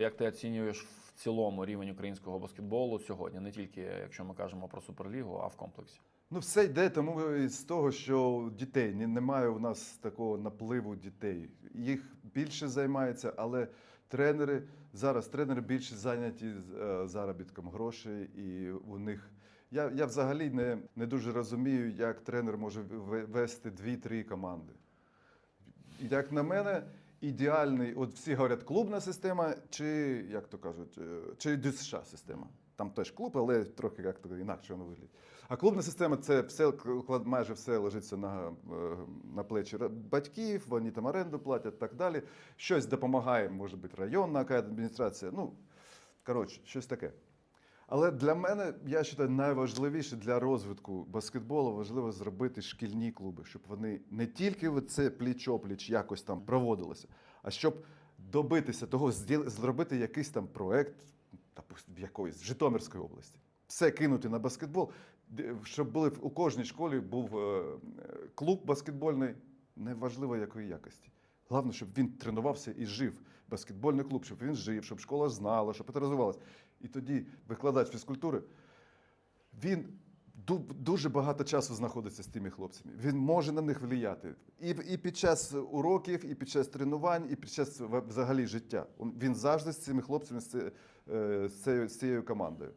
Як ти оцінюєш в цілому рівень українського баскетболу сьогодні, не тільки якщо ми кажемо про суперлігу, а в комплексі? Ну, все йде тому з того, що дітей немає у нас такого напливу дітей. Їх більше займається, але тренери зараз тренери більше зайняті е, заробітком грошей, і у них. Я, я взагалі не, не дуже розумію, як тренер може ве- вести дві-три команди. Як на мене, ідеальний, от всі говорять, клубна система, чи як то кажуть, е, чи ДЮСШ система. Там теж клуб, але трохи як то інакше воно виглядає. А клубна система це все майже все лежиться на, е, на плечі батьків, вони там оренду платять так далі. Щось допомагає, може бути районна адміністрація. Ну, коротше, щось таке. Але для мене, я вважаю, найважливіше для розвитку баскетболу важливо зробити шкільні клуби, щоб вони не тільки це пліч-опліч якось там проводилося, а щоб добитися того, зробити якийсь там проект в якоїсь в Житомирській області. Все кинути на баскетбол, щоб були у кожній школі був е, е, клуб баскетбольний, неважливо якої якості. Головне, щоб він тренувався і жив. Баскетбольний клуб, щоб він жив, щоб школа знала, щоб це розвивалося. І тоді викладач фізкультури, він дуже багато часу знаходиться з тими хлопцями. Він може на них впливати. І, і під час уроків, і під час тренувань, і під час взагалі життя. Він завжди з цими хлопцями, з, е, цією, з цією командою.